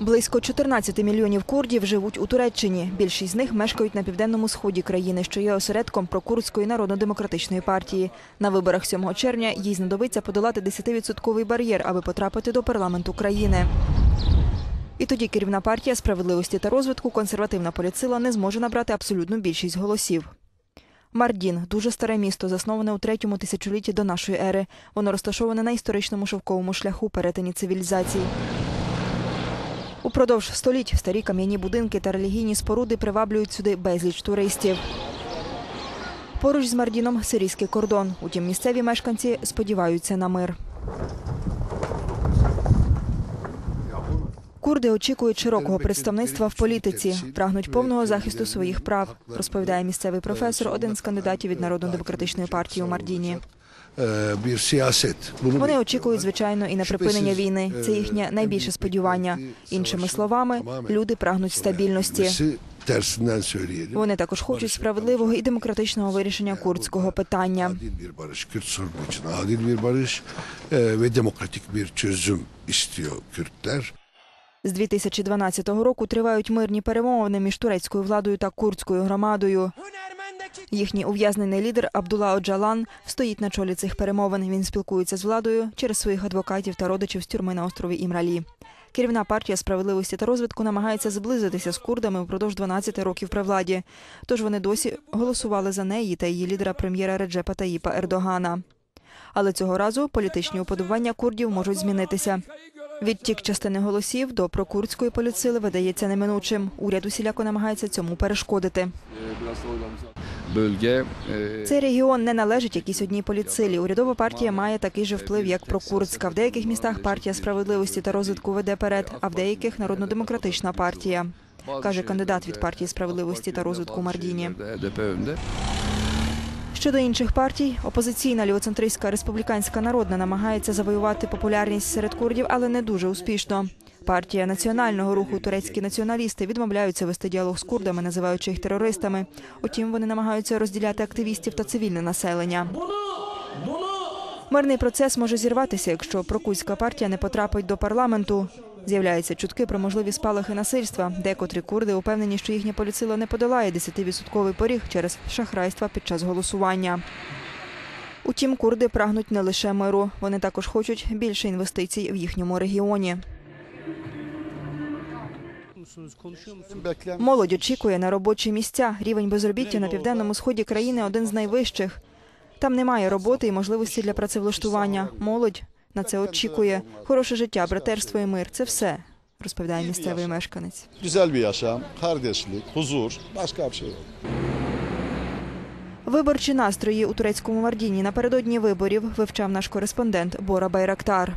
Близько 14 мільйонів курдів живуть у Туреччині. Більшість з них мешкають на південному сході країни, що є осередком прокурдської народно-демократичної партії. На виборах 7 червня їй знадобиться подолати 10-відсотковий бар'єр, аби потрапити до парламенту країни. І тоді керівна партія справедливості та розвитку консервативна політсила не зможе набрати абсолютну більшість голосів. Мардін дуже старе місто, засноване у третьому тисячолітті до нашої ери. Воно розташоване на історичному шовковому шляху перетині цивілізацій. Упродовж століть старі кам'яні будинки та релігійні споруди приваблюють сюди безліч туристів. Поруч з Мардіном сирійський кордон. Утім, місцеві мешканці сподіваються на мир. Курди очікують широкого представництва в політиці, прагнуть повного захисту своїх прав, розповідає місцевий професор, один з кандидатів від народно-демократичної партії у Мардіні. Bir siyaset. Bunu Вони очікують, звичайно, і на припинення війни. Це їхнє найбільше сподівання. Іншими словами, люди прагнуть стабільності. Вони також хочуть справедливого і демократичного вирішення курдського питання. E. З 2012 року тривають мирні перемовини між турецькою владою та курдською громадою. Їхній ув'язнений лідер Абдулла Оджалан стоїть на чолі цих перемовин. Він спілкується з владою через своїх адвокатів та родичів з тюрми на острові Імралі. Керівна партія справедливості та розвитку намагається зблизитися з курдами впродовж 12 років при владі. Тож вони досі голосували за неї та її лідера прем'єра Реджепа Таїпа Ердогана. Але цього разу політичні уподобання курдів можуть змінитися. Відтік частини голосів до прокурдської політсили видається неминучим. Уряд усіляко намагається цьому перешкодити. E, Цей регіон не належить якійсь одній політсилі. Урядова партія має такий же вплив, як прокурдська. В деяких містах партія справедливості та розвитку веде перед, а в деяких народно-демократична партія. каже кандидат від партії справедливості та розвитку Мардіні. Щодо інших партій, опозиційна лівоцентристська республіканська народна намагається завоювати популярність серед курдів, але не дуже успішно. Партія національного руху турецькі націоналісти відмовляються вести діалог з курдами, називаючи їх терористами. Утім, вони намагаються розділяти активістів та цивільне населення. Мирний процес може зірватися, якщо прокурдська партія не потрапить до парламенту. З'являються чутки про можливі спалахи насильства. Декотрі курди упевнені, що їхня поліцила не подолає 10-відсотковий поріг через шахрайства під час голосування. Утім, курди прагнуть не лише миру, вони також хочуть більше інвестицій в їхньому регіоні. Молодь очікує на робочі місця. Рівень безробіття на південному сході країни один з найвищих. Там немає роботи і можливості для працевлаштування. Молодь на це очікує. Хороше життя, братерство і мир це все, розповідає місцевий мешканець. Виборчі настрої у турецькому Мардіні напередодні виборів вивчав наш кореспондент Бора Байрактар.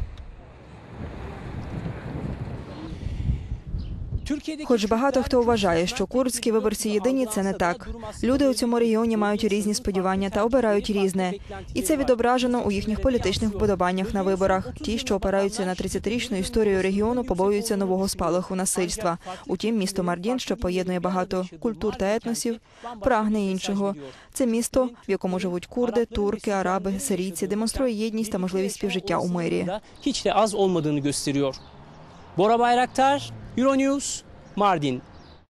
Хоч багато хто вважає, що курдські виборці єдині, це не так. Люди у цьому регіоні мають різні сподівання та обирають різне. І це відображено у їхніх політичних вподобаннях на виборах. Ті, що опираються на 30-річну історію регіону, побоюються нового спалаху насильства. Утім, місто Мардін, що поєднує багато культур та етносів, прагне іншого. Це місто, в якому живуть курди, турки, араби, сирійці, демонструє єдність та можливість співжиття у мирі. hiç de az olmadığını gösteriyor. Bora Bayraktar, Euronews, Mardin.